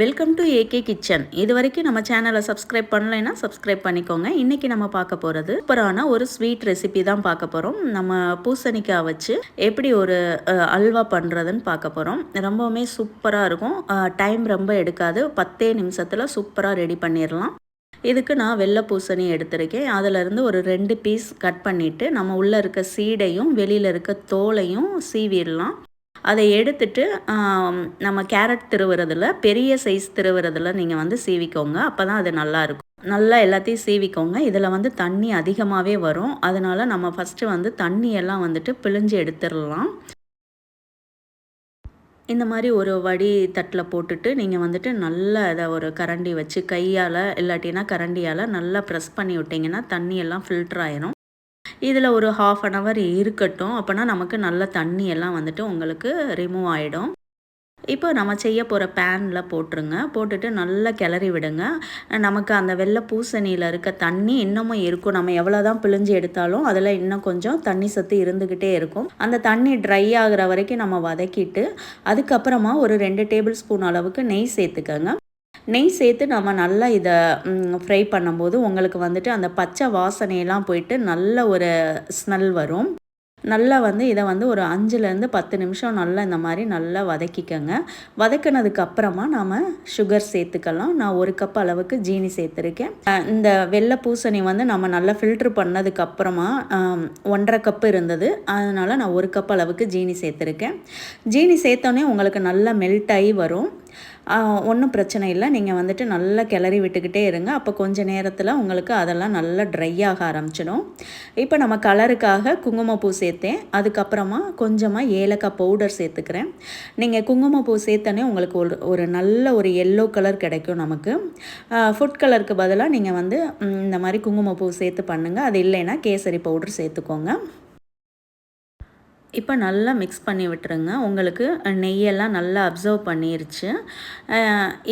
Welcome to AK kitchen இது வரைக்கும் நம்ம சேனலை சப்ஸ்கிரைப் பண்ணலைன்னா சப்ஸ்கிரைப் பண்ணிக்கோங்க. இன்றைக்கி நம்ம பார்க்க போகிறது சூப்பரான ஒரு ஸ்வீட் ரெசிபி தான் பார்க்க போகிறோம் நம்ம பூசணிக்காய் வச்சு எப்படி ஒரு அல்வா பண்ணுறதுன்னு பார்க்க போகிறோம் ரொம்பவுமே சூப்பராக இருக்கும். டைம் ரொம்ப எடுக்காது. பத்தே நிமிஷத்தில் சூப்பராக ரெடி பண்ணிடலாம் இதுக்கு நான் வெள்ளை பூசணி எடுத்திருக்கேன். அதிலிருந்து ஒரு ரெண்டு பீஸ் கட் பண்ணிவிட்டு நம்ம உள்ளே இருக்க சீடையும் வெளியில் இருக்க தோலையும் சீவிடலாம் அதை எடுத்துட்டு நம்ம கேரட் திருவுறதில் பெரிய சைஸ் திருவுறதில் நீங்கள் வந்து சீவிக்கோங்க. அப்போ தான் அது நல்லாயிருக்கும் நல்லா எல்லாத்தையும் சீவிக்கோங்க. இதில் வந்து தண்ணி அதிகமாகவே வரும். அதனால் நம்ம ஃபஸ்ட்டு வந்து தண்ணியெல்லாம் வந்துட்டு பிழிஞ்சு எடுத்துடலாம். இந்த மாதிரி ஒரு வடி தட்டில் போட்டுட்டு நீங்கள் வந்துட்டு நல்லா அதை ஒரு கரண்டி வச்சு கையால் இல்லாட்டினா கரண்டியால் நல்லா ப்ரெஸ் பண்ணி விட்டிங்கன்னா தண்ணியெல்லாம் ஃபில்டர் ஆயிரும். இதில் ஒரு ஹாஃப் அன் ஹவர் இருக்கட்டும். அப்போனா நமக்கு நல்ல தண்ணி எல்லாம் வந்துட்டு உங்களுக்கு ரிமூவ் ஆகிடும் இப்போ நம்ம செய்ய போகிற பேனில் போட்டுருங்க. போட்டுட்டு நல்லா கிளறி விடுங்க. நமக்கு அந்த வெள்ளை பூசணியில் இருக்க தண்ணி இன்னமும் இருக்கும். நம்ம எவ்வளோ தான் பிழிஞ்சு எடுத்தாலும் அதில் இன்னும் கொஞ்சம் தண்ணி சத்து இருந்துக்கிட்டே இருக்கும். அந்த தண்ணி ட்ரை ஆகிற வரைக்கும் நம்ம வதக்கிட்டு அதுக்கப்புறமா ஒரு ரெண்டு டேபிள் ஸ்பூன் அளவுக்கு நெய் சேர்த்துக்கோங்க. நெய் சேர்த்து நம்ம நல்லா இதை ஃப்ரை பண்ணும்போது உங்களுக்கு வந்துட்டு அந்த பச்சை வாசனையெல்லாம் போயிட்டு நல்ல ஒரு ஸ்மெல் வரும். நல்லா வந்து இதை வந்து ஒரு அஞ்சுலேருந்து பத்து நிமிஷம் நல்லா இந்த மாதிரி நல்லா வதக்கிக்கோங்க. வதக்கினதுக்கு அப்புறமா நாம் சுகர் சேர்த்துக்கலாம். நான் ஒரு கப் அளவுக்கு ஜீனி சேர்த்துருக்கேன். இந்த வெள்ளை பூசணி வந்து நம்ம நல்லா ஃபில்ட்ரு பண்ணதுக்கு அப்புறமா ஒன்றரை கப்பு இருந்தது. அதனால் நான் ஒரு கப் அளவுக்கு ஜீனி சேர்த்துருக்கேன். ஜீனி சேர்த்தோன்னே உங்களுக்கு நல்லா மெல்ட் ஆகி வரும். ஒன்றும் பிரச்சனை இல்லை. நீங்கள் வந்துட்டு நல்லா கிளறி விட்டுக்கிட்டே இருங்க. அப்போ கொஞ்சம் நேரத்தில் உங்களுக்கு அதெல்லாம் நல்லா ட்ரை ஆக ஆரம்பிச்சிடும். இப்போ நம்ம கலருக்காக குங்குமப்பூ சேர்த்தேன். அதுக்கப்புறமா கொஞ்சமாக ஏலக்காய் பவுடர் சேர்த்துக்கிறேன். நீங்கள் குங்குமப்பூ சேர்த்தனே உங்களுக்கு ஒரு ஒரு நல்ல ஒரு எல்லோ கலர் கிடைக்கும் நமக்கு. ஃபுட் கலருக்கு பதிலாக நீங்கள் வந்து இந்த மாதிரி குங்குமப்பூ சேர்த்து பண்ணுங்கள் அது இல்லைன்னா கேசரி பவுடர் சேர்த்துக்கோங்க. இப்போ நல்லா மிக்ஸ் பண்ணி விட்டுருங்க. உங்களுக்கு நெய்யெல்லாம் நல்லா அப்சர்வ் பண்ணிருச்சு.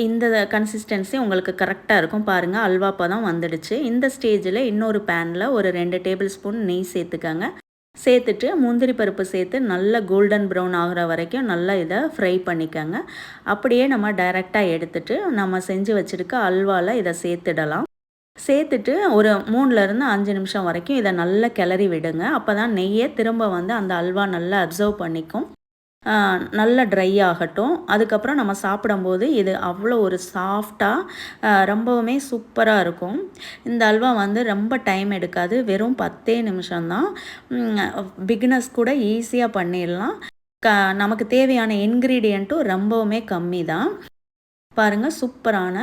இந்த கன்சிஸ்டன்சி உங்களுக்கு கரெக்டாக இருக்கும். பாருங்கள் அல்வா தான் வந்துடுச்சு. இந்த ஸ்டேஜில் இன்னொரு பேனில் ஒரு ரெண்டு டேபிள் ஸ்பூன் நெய் சேர்த்துக்கங்க. சேர்த்துட்டு முந்திரி பருப்பு சேர்த்து நல்லா கோல்டன் ப்ரௌன் ஆகிற வரைக்கும் நல்லா இதை ஃப்ரை பண்ணிக்கோங்க. அப்படியே நம்ம டைரெக்டாக எடுத்துகிட்டு நம்ம செஞ்சு வச்சுருக்க அல்வாவில் இதை சேர்த்துடலாம். சேர்த்துட்டு ஒரு மூணுலேருந்து அஞ்சு நிமிஷம் வரைக்கும் இதை நல்லா கிளறி விடுங்க. அப்போ தான் நெய்யை திரும்ப வந்து அந்த அல்வா நல்லா அப்சர்வ் பண்ணிக்கும். நல்லா ட்ரை ஆகட்டும். அதுக்கப்புறம் நம்ம சாப்பிடும்போது இது அவ்வளோ ஒரு சாஃப்டாக ரொம்பவுமே சூப்பராக இருக்கும். இந்த அல்வா வந்து ரொம்ப டைம் எடுக்காது. வெறும் பத்தே நிமிஷம்தான் பிகினஸ் கூட ஈஸியாக பண்ணிடலாம். க நமக்கு தேவையான இன்க்ரீடியண்ட்டும் ரொம்பவுமே கம்மி தான். பாருங்கள் சூப்பரான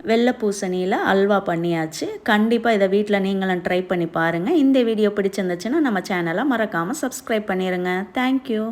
வெள்ளை பூசணியில் அல்வா பண்ணியாச்சு. கண்டிப்பாக இதை வீட்டில் நீங்களும் ட்ரை பண்ணி பாருங்கள் இந்த வீடியோ பிடிச்சிருந்துச்சுன்னா நம்ம சேனலை மறக்காமல் சப்ஸ்கிரைப் பண்ணிடுங்க தேங்க்யூ